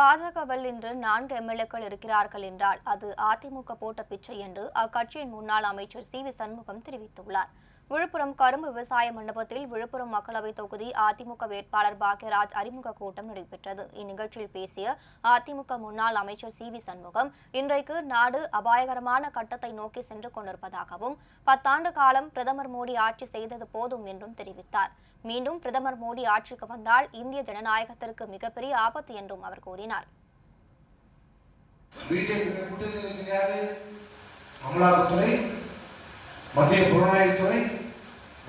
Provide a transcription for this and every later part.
பாஜகவில் இன்று நான்கு எம்எல்ஏக்கள் இருக்கிறார்கள் என்றால் அது அதிமுக போட்ட பிச்சை என்று அக்கட்சியின் முன்னாள் அமைச்சர் சி வி சண்முகம் தெரிவித்துள்ளார். விழுப்புரம் கரும்பு விவசாய மண்டபத்தில் விழுப்புரம் மக்களவைத் தொகுதி அதிமுக வேட்பாளர் பாக்யராஜ் அறிமுக கூட்டம் நடைபெற்றது. இந்நிகழ்ச்சியில் பேசிய அதிமுக முன்னாள் அமைச்சர் சி வி சண்முகம் இன்றைக்கு நாடு அபாயகரமான கட்டத்தை நோக்கி சென்று கொண்டிருப்பதாகவும் பத்தாண்டு காலம் பிரதமர் மோடி ஆட்சி செய்தது போதும் என்றும் தெரிவித்தார். மீண்டும் பிரதமர் மோடி ஆட்சிக்கு வந்தால் இந்திய ஜனநாயகத்திற்கு மிகப்பெரிய ஆபத்து என்றும் அவர் கூறினார். அமலாக்கத்துறை மத்திய புலனாய்வுத்துறை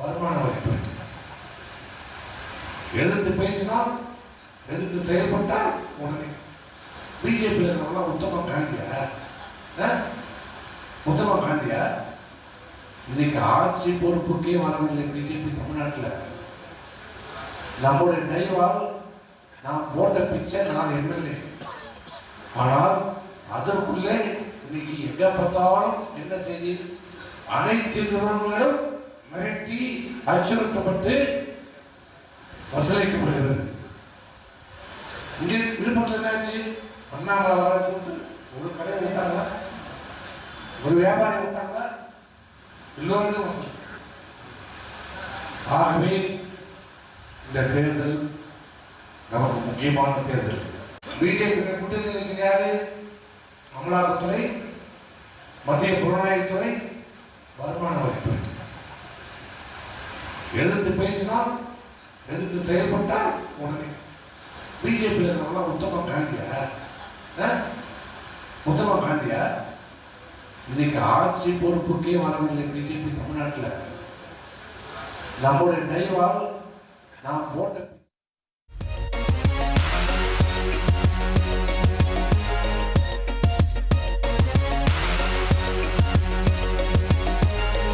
வருமான வரித்துறை எதிர்த்து பேசினால் எதிர்த்து செயல்பட்டால் உடனே பிஜேபி இருக்கிறவங்க உத்தம காந்தியா? ஆ? உத்தம காந்தியா? இன்னைக்கு ஆட்சி பொறுப்புக்கே வரவில்லை பிஜேபி தமிழ்நாட்டில். நம்முடைய நெய்வால் நான் போட்ட பிச்சை நான் எம்எல்ஏ. ஆனால் அதற்குள்ளே இன்னைக்கு எங்க பார்த்தாலும் என்ன செய்தி? அனைத்து நிறுவனங்களும் மிரட்டி அச்சுறுத்தப்பட்டு வசூலிக்கப்படுகிறது. இங்கே விழுப்புரத்தில் என்னாச்சு அண்ணாமலை வர கூட்டு ஒரு கடை விட்டாங்களா ஒரு வியாபாரி விட்டாங்களா எல்லோருக்கும் வசூல். ஆகவே இந்த தேர்தல் நமக்கு முக்கியமான தேர்தல். பிஜேபி கூட்டணி கட்சியில் யாரு? அமலாக்கத்துறை மத்திய புலனாய்வுத்துறை வருமான வரித்துறை. எதிர்த்து பேசினால் எதிர்த்து செயல்பட்டால் உடனே. பிஜேபி நல்லா உத்தம காந்தியா? ஆ? உத்தம காந்தியா? இன்னைக்கு ஆட்சி பொறுப்புக்கே வரவில்லை பிஜேபி தமிழ்நாட்டில். நம்முடைய நெய்வால் நாம் போட்ட